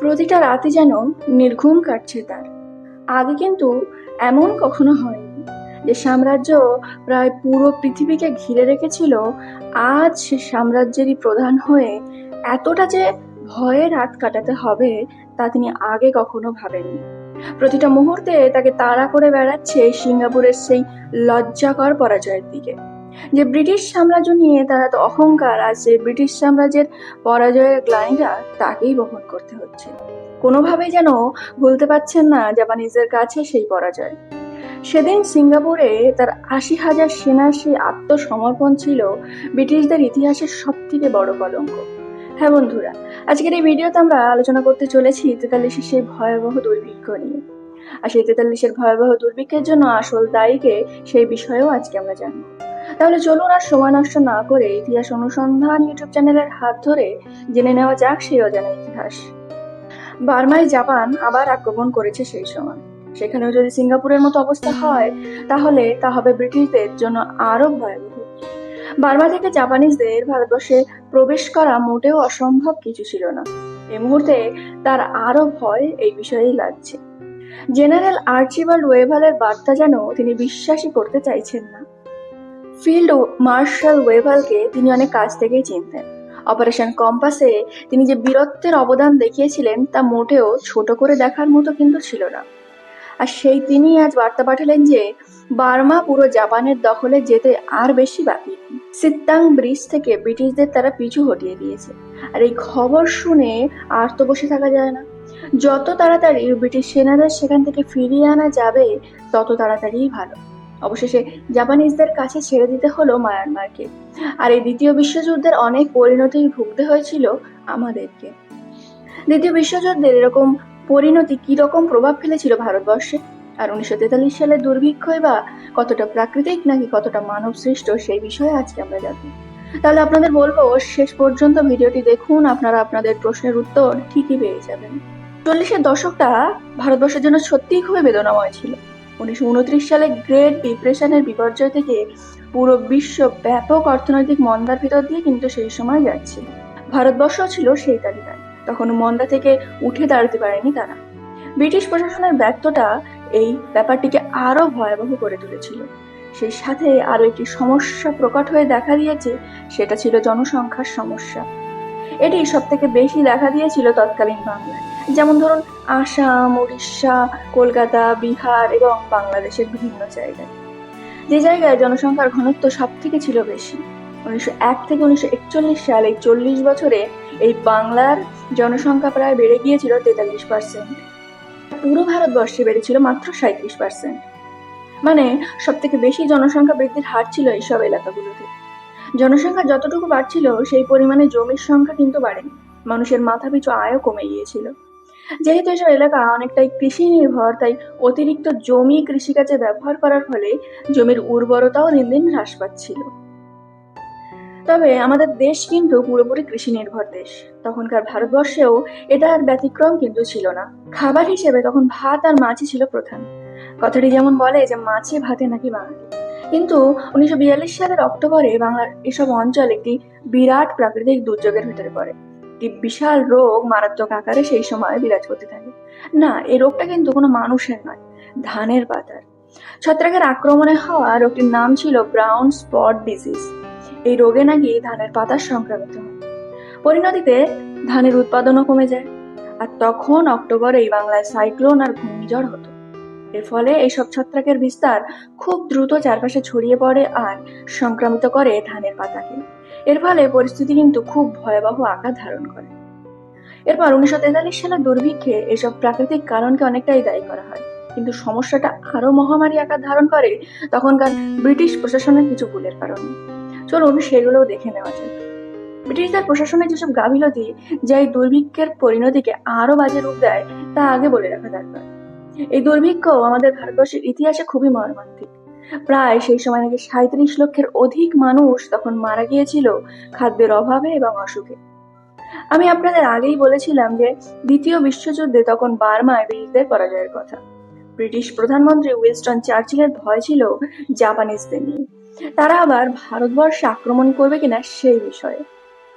প্রতিটা রাতে যেন নির্ঘুম কাটছে তার। আগে কিন্তু এমন কখনো হয়নি যে সাম্রাজ্য প্রায় পুরো পৃথিবীকে ঘিরে রেখেছিল, আজ সে সাম্রাজ্যেরই প্রধান হয়ে এতটা যে ভয়ে রাত কাটাতে হবে তা তিনি আগে কখনো ভাবেননি। প্রতিটা মুহূর্তে তাকে তাড়া করে বেড়াচ্ছে সিঙ্গাপুরের সেই লজ্জাকর পরাজয়ের দিকে। যে ব্রিটিশ সাম্রাজ্য নিয়ে তারা তো অহংকার আজ যে ব্রিটিশ সাম্রাজ্যের পরাজয়ের গ্লানিটা তাকেই বহন করতে হচ্ছে। কোনোভাবেই যেন ভুলতে পারছেন না জাপানিজদের কাছে সেই পরাজয়। সেদিন সিঙ্গাপুরে তার আশি হাজার সেনার সেই আত্মসমর্পণ ছিল ব্রিটিশদের ইতিহাসের সব থেকে বড় কলঙ্ক। হ্যাঁ বন্ধুরা, আজকের এই ভিডিওতে আমরা আলোচনা করতে চলেছি তেতাল্লিশের সেই ভয়াবহ দুর্ভিক্ষ নিয়ে। আর সেই তেতাল্লিশের ভয়াবহ দুর্ভিক্ষের জন্য আসল দায়ীকে সেই বিষয়েও আজকে আমরা জানব। তাহলে চলুন আর সময় নষ্ট না করে ইতিহাস অনুসন্ধান ইউটিউব চ্যানেলের হাত ধরে জেনে নেওয়া যাক সেই অজানা ইতিহাস। বার্মায় জাপান আবার আক্রমণ করেছে সেই সময়। সেখানেও যদি সিঙ্গাপুরের মতো অবস্থা হয়, তাহলে তা হবে ব্রিটিশদের জন্য আরও ভয়াবহ। বার্মা থেকে জাপানিজদের ভারতবর্ষে প্রবেশ করা মোটেও অসম্ভব কিছু ছিল না। এই মুহূর্তে তার আরও ভয় এই বিষয়েই লাগছে। জেনারেল আর্চিবাল্ড ওয়েভালের বার্তা যেন তিনি বিশ্বাসই করতে চাইছেন না। ফিল্ড মার্শাল ওয়েভালকে তিনি অনেক কাছ থেকেই চিনতেন। অপারেশন কম্পাসে তিনি যে বীরত্বের অবদান দেখিয়েছিলেন তা মোটেও ছোট করে দেখার মতো কিন্তু ছিল না। আর সেই তিনি আজ বার্তা পাঠালেন যে, বার্মা পুরো জাপানের দখলে যেতে আর বেশি বাকি সিত্তাং ব্রিজ থেকে ব্রিটিশদের তারা পিছু হটিয়ে দিয়েছে। আর এই খবর শুনে আর তো বসে থাকা যায় না। যত তাড়াতাড়ি ব্রিটিশ সেনাদের সেখান থেকে ফিরিয়ে আনা যাবে, তত তাড়াতাড়িই ভালো। অবশেষে জাপানিজদের কাছে ছেড়ে দিতে হলো মায়ানমারকে। আর এই দ্বিতীয় বিশ্বযুদ্ধের অনেক পরিণতি ভুগতে হয়েছিল আমাদেরকে। দ্বিতীয় বিশ্বযুদ্ধের এরকম পরিণতি কি রকম প্রভাব ফেলেছিল ভারতবর্ষে? আর উনিশশো তেতাল্লিশ সালের দুর্ভিক্ষই বা কতটা প্রাকৃতিক নাকি কতটা মানব সৃষ্ট, সেই বিষয়ে আজকে আমরা জানব। তাহলে আপনাদের বলব, শেষ পর্যন্ত ভিডিওটি দেখুন, আপনারা আপনাদের প্রশ্নের উত্তর ঠিকই পেয়ে যাবেন। চল্লিশের দশকটা ভারতবর্ষের জন্য সত্যিই খুবই বেদনাময় ছিল। উনিশশো উনত্রিশ সালে গ্রেট ডিপ্রেশনের বিপর্যয় থেকে পুরো বিশ্ব ব্যাপক অর্থনৈতিক মন্দার ভিতর দিয়ে কিন্তু সেই সময় যাচ্ছিল ভারতবর্ষ ছিল সেই তালিকায়। তখন মন্দা থেকে উঠে দাঁড়াতে পারেনি তারা। ব্রিটিশ প্রশাসনের ব্যর্থতা এই ব্যাপারটিকে আরও ভয়াবহ করে তুলেছিল। সেই সাথে আরও একটি সমস্যা প্রকট হয়ে দেখা দিয়েছে, সেটা ছিল জনসংখ্যার সমস্যা। এটি সব থেকে বেশি দেখা দিয়েছিল তৎকালীন বাংলায়। যেমন ধরুন, আসাম, উড়িষ্যা, কলকাতা, বিহার এবং বাংলাদেশের বিভিন্ন জায়গায়। যে জায়গায় জনসংখ্যার ঘনত্ব সব থেকে ছিল বেশি। উনিশশো এক থেকে উনিশশো একচল্লিশ সালে চল্লিশ বছরে এই বাংলার জনসংখ্যা প্রায় বেড়ে গিয়েছিল তেতাল্লিশ পার্সেন্ট পুরো ভারতবর্ষে বেড়েছিল মাত্র সাঁত্রিশ পার্সেন্ট মানে সব থেকে বেশি জনসংখ্যা বৃদ্ধির হার ছিল এইসব এলাকাগুলোতে। জনসংখ্যা যতটুকু বাড়ছিল, সেই পরিমাণে জমির সংখ্যা কিন্তু বাড়েনি। মানুষের মাথাপিছু আয়ও কমে গিয়েছিল। যেহেতু এসব এলাকা অনেকটাই কৃষি নির্ভর, তাই অতিরিক্ত জমি কৃষিকাজে ব্যবহার করার ফলে জমির উর্বরতাও দিন দিন হ্রাস পাচ্ছিল। তবে আমাদের দেশ কিন্তু পুরোপুরি কৃষি নির্ভর দেশ। তখনকার ভারতবর্ষেও এটা আর ব্যতিক্রম কিন্তু ছিল না। খাবার হিসেবে তখন ভাত আর মাছই ছিল প্রধান। কথাটি যেমন বলে যে, মাছে ভাতে নাকি বাঙালি কিন্তু উনিশশো বিয়াল্লিশ সালের অক্টোবরে বাংলার এসব অঞ্চল একটি বিরাট প্রাকৃতিক দুর্যোগের ভিতরে পড়ে। একটি বিশাল রোগ মারাত্মক আকারে সেই সময় বিরাজ করতে থাকে। না, এই রোগটা কিন্তু কোনো মানুষের নয়, ধানের পাতার। ছত্রাকের আক্রমণে হওয়া রোগটির নাম ছিল ব্রাউন স্পট ডিজিজ। এই রোগে নাকি ধানের পাতা সংক্রামিত হয় পরিণতিতে ধানের উৎপাদনও কমে যায়। আর তখন অক্টোবরে বাংলায় সাইক্লোন আর ঘূর্ণিঝড় হতো। এর ফলে এইসব ছত্রাকের বিস্তার খুব দ্রুত চারপাশে ছড়িয়ে পড়ে আর সংক্রামিত করে ধানের পাতাকে। এর ফলে পরিস্থিতি কিন্তু খুব ভয়াবহ আকার ধারণ করে। এরপর উনিশশো তেতাল্লিশ সালের দুর্ভিক্ষে এসব প্রাকৃতিক কারণকে অনেকটাই দায়ী করা হয়। কিন্তু সমস্যাটা আরও মহামারী আকার ধারণ করে তখনকার ব্রিটিশ প্রশাসনের কিছু ভুলের কারণে। চলুন সেগুলোও দেখে নেওয়া যাক। ব্রিটিশদের প্রশাসনের যেসব গাফিলতি, যা এই দুর্ভিক্ষের পরিণতিকে আরও বাজে রূপ দেয়, তা আগে বলে রাখা দরকার। এই দুর্ভিক্ষ আমাদের ভারতবর্ষের ইতিহাসে খুবই মর্মান্তিক। প্রায় সেই সময় নাকি সাঁত্রিশ লক্ষের অধিক মানুষ তখন মারা গিয়েছিল খাদ্যের অভাবে এবং অসুখে। আমি আপনাদের আগেই বলেছিলাম যে দ্বিতীয় বিশ্বযুদ্ধে তখন বার্মায় ব্রিটিশদের পরাজয়ের কথা। ব্রিটিশ প্রধানমন্ত্রী উইলস্টন চার্চিলের ভয় ছিল জাপানিজদের নিয়ে। তারা আবার ভারতবর্ষে আক্রমণ করবে কিনা সেই বিষয়ে।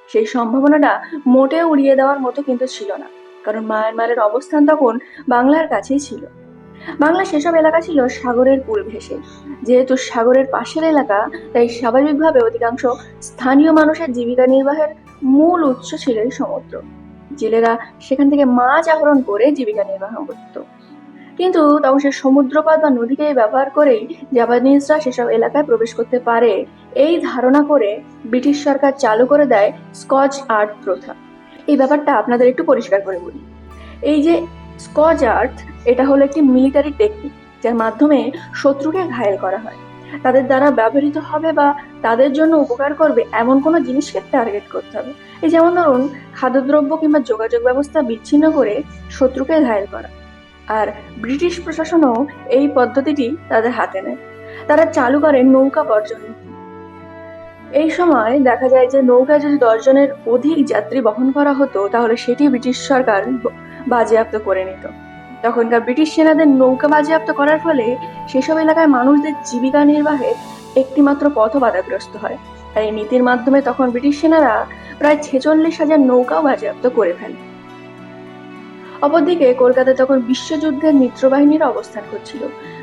সেই সম্ভাবনাটা মোটেও উড়িয়ে দেওয়ার মতো কিন্তু ছিল না। কারণ মায়ানমারের অবস্থান তখন বাংলার কাছেই ছিল। বাংলা সেসব এলাকা ছিল সাগরের কূল ঘেঁষে যেহেতু সাগরের পাশের এলাকা, তাই স্বাভাবিকভাবে অধিকাংশ স্থানীয় মানুষের জীবিকা নির্বাহের মূল উৎস ছিল এই সমুদ্র। জেলেরা সেখান থেকে মাছ আহরণ করে জীবিকা নির্বাহ করত। কিন্তু তখন সে সমুদ্রপথ বা নদীকে ব্যবহার করেই জাপানিজরা সেসব এলাকায় প্রবেশ করতে পারে, এই ধারণা করে ব্রিটিশ সরকার চালু করে দেয় স্কচ আর্ট প্রথা। এই ব্যাপারটা আপনাদের একটু পরিষ্কার করে বলি। এই যে স্কচ আর্ট এটা হলো একটি মিলিটারি টেকনিক, যার মাধ্যমে শত্রুকে ঘায়েল করা হয়। তাদের দ্বারা ব্যবহৃত হবে বা তাদের জন্য উপকার করবে এমন কোনো জিনিসকে টার্গেট করতে হবে। এই যেমন ধরুন, খাদ্যদ্রব্য কিংবা যোগাযোগ ব্যবস্থা বিচ্ছিন্ন করে শত্রুকে ঘায়েল করা। আর ব্রিটিশ প্রশাসনও এই পদ্ধতিটি তাদের হাতে নেয়। তারা চালু করে নৌকা বর্জন। এই সময় দেখা যায় যে নৌকায় যদি দশজনের অধিক যাত্রী বহন করা হতো, তাহলে সেটি ব্রিটিশ সরকার বাজেয়াপ্ত করে নিত। তখনকার ব্রিটিশ সেনাদের নৌকা বাজেয়াপ্ত করার ফলে সেসব এলাকায় মানুষদের জীবিকা নির্বাহের একটিমাত্র পথ বাধাগ্রস্ত হয়। আর এই নীতির মাধ্যমে তখন ব্রিটিশ সেনারা প্রায় ছেচল্লিশ হাজার নৌকাও বাজেয়াপ্ত করে ফেলে। অপরদিকে কলকাতায় তখন বিশ্বযুদ্ধের মিত্রবাহিনীর অবস্থান করছিল।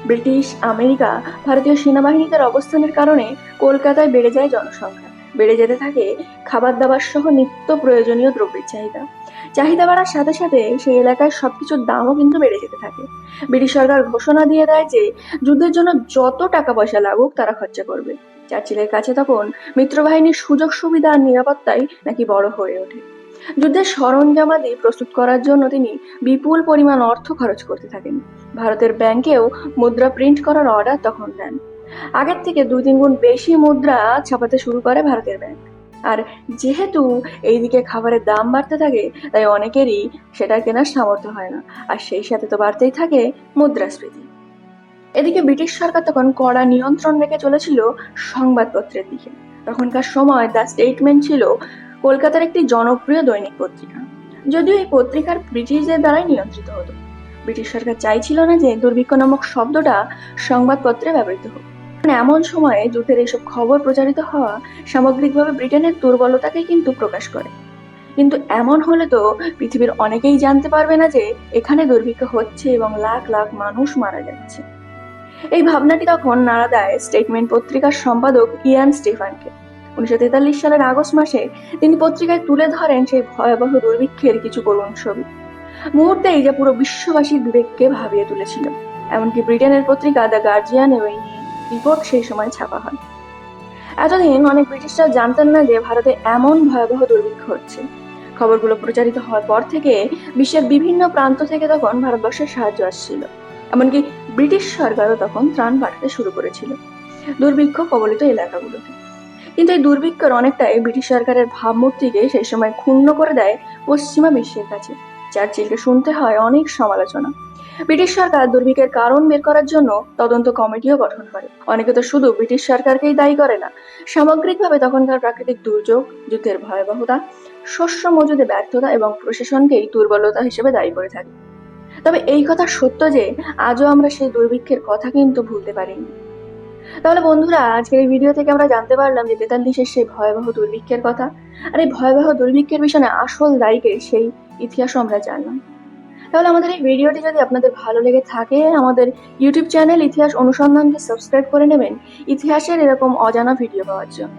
ব্রিটিশ, আমেরিকা, ভারতীয় সেনাবাহিনীদের অবস্থানের কারণে কলকাতায় বেড়ে যায় জনসংখ্যা। বেড়ে যেতে থাকে খাবার দাবার সহ নিত্য প্রয়োজনীয় দ্রব্যের চাহিদা। চাহিদা বাড়ার সাথে সাথে সেই এলাকায় সবকিছুর দামও কিন্তু বেড়ে যেতে থাকে। ব্রিটিশ সরকার ঘোষণা দিয়ে দেয় যে, যুদ্ধের জন্য যত টাকা পয়সা লাগুক, তারা খরচা করবে। চার্চিলের কাছে তখন মিত্রবাহিনীর সুযোগ সুবিধা আর নিরাপত্তাই নাকি বড় হয়ে ওঠে। যুদ্ধের সরঞ্জামাদি প্রস্তুত করার জন্য তিনি বিপুল পরিমাণ অর্থ খরচ করতে থাকেন। ভারতের ব্যাংকেও মুদ্রা প্রিন্ট করার অর্ডার তখন দেন। আগের থেকে দুই তিন গুণ বেশি মুদ্রা ছাপাতে শুরু করে ভারতের ব্যাংক। আর যেহেতু এইদিকে খাবারের দাম বাড়তে থাকে, তাই অনেকেরই সেটা কেনার সামর্থ্য হয় না। আর সেই সাথে তো বাড়তেই থাকে মুদ্রাস্ফীতি। এদিকে ব্রিটিশ সরকার তখন কড়া নিয়ন্ত্রণ রেখে চলেছিল সংবাদপত্রের দিকে। তখনকার সময় দ্য স্টেটমেন্ট ছিল কলকাতার একটি জনপ্রিয় দৈনিক পত্রিকা। যদিও এই পত্রিকার ব্রিটিশদের দ্বারাই নিয়ন্ত্রিত হতো। ব্রিটিশ সরকার চাইছিল না যে দুর্ভিক্ষ নামক শব্দটা সংবাদপত্রে ব্যবহৃত হোক। এমন সময়ে যুদ্ধের এইসব খবর প্রচারিত হওয়া সামগ্রিকভাবে ব্রিটেনের দুর্বলতাকে কিন্তু প্রকাশ করে। কিন্তু এমন হলে তো পৃথিবীর অনেকেই জানতে পারবে না যে এখানে দুর্ভিক্ষ হচ্ছে এবং লাখ লাখ মানুষ মারা যাচ্ছে। এই ভাবনাটি তখন নাড়া দেয় স্টেটমেন্ট পত্রিকার সম্পাদক ইয়ান স্টিফানকে। উনিশশো তেতাল্লিশ সালের আগস্ট মাসে তিনি পত্রিকায় তুলে ধরেন সেই ভয়াবহ দুর্ভিক্ষের কিছু করুণ ছবি। মুহূর্তেই যা পুরো বিশ্ববাসীর বিবেককে ভাবিয়ে তুলেছিল। এমনকি ব্রিটেনের পত্রিকা দ্য গার্জিয়ানেও এই রিপোর্ট সেই সময় ছাপা হয়। এতদিন অনেক ব্রিটিশরা জানতেন না যে ভারতে এমন ভয়াবহ দুর্ভিক্ষ হচ্ছে। খবরগুলো প্রচারিত হওয়ার পর থেকে বিশ্বের বিভিন্ন প্রান্ত থেকে তখন ভারতবর্ষের সাহায্য আসছিল। এমনকি ব্রিটিশ সরকারও তখন ত্রাণ পাঠাতে শুরু করেছিল। দুর্ভিক্ষ কবলিত এলাকাগুলোতে। কিন্তু এই দুর্ভিক্ষের অনেকটাই ব্রিটিশ সরকারের ভাবমূর্তিকে সেই সময় ক্ষুণ্ণ করে দেয় পশ্চিমা বিশ্বের কাছে চার্চিলকে শুনতে হয় অনেক সমালোচনা। ব্রিটিশ সরকার দুর্ভিক্ষের কারণ বের করার জন্য তদন্ত কমিটিও গঠন করে। অনেকে তো শুধু ব্রিটিশ সরকারকেই দায়ী করে না, সামগ্রিকভাবে তখনকার প্রাকৃতিক দুর্যোগ, যুদ্ধের ভয়াবহতা, শস্য মজুদে ব্যর্থতা এবং প্রশাসনকেই দুর্বলতা হিসেবে দায়ী করে থাকে। তবে এই কথা সত্য যে, আজও আমরা সেই দুর্ভিক্ষের কথা কিন্তু ভুলতে পারিনি। তাহলে বন্ধুরা, আজকের এই ভিডিও থেকে আমরা জানতে পারলাম যে তেতাল্লিশের সেই ভয়াবহ দুর্ভিক্ষের কথা। আর এই ভয়াবহ দুর্ভিক্ষের পিছনে আসল দায়ীকে সেই ইতিহাসও আমরা জানলাম। তাহলে আমাদের এই ভিডিওটি যদি আপনাদের ভালো লেগে থাকে, আমাদের ইউটিউব চ্যানেল ইতিহাস অনুসন্ধানকে সাবস্ক্রাইব করে নেবেন, ইতিহাসের এরকম অজানা ভিডিও পাওয়ার জন্য।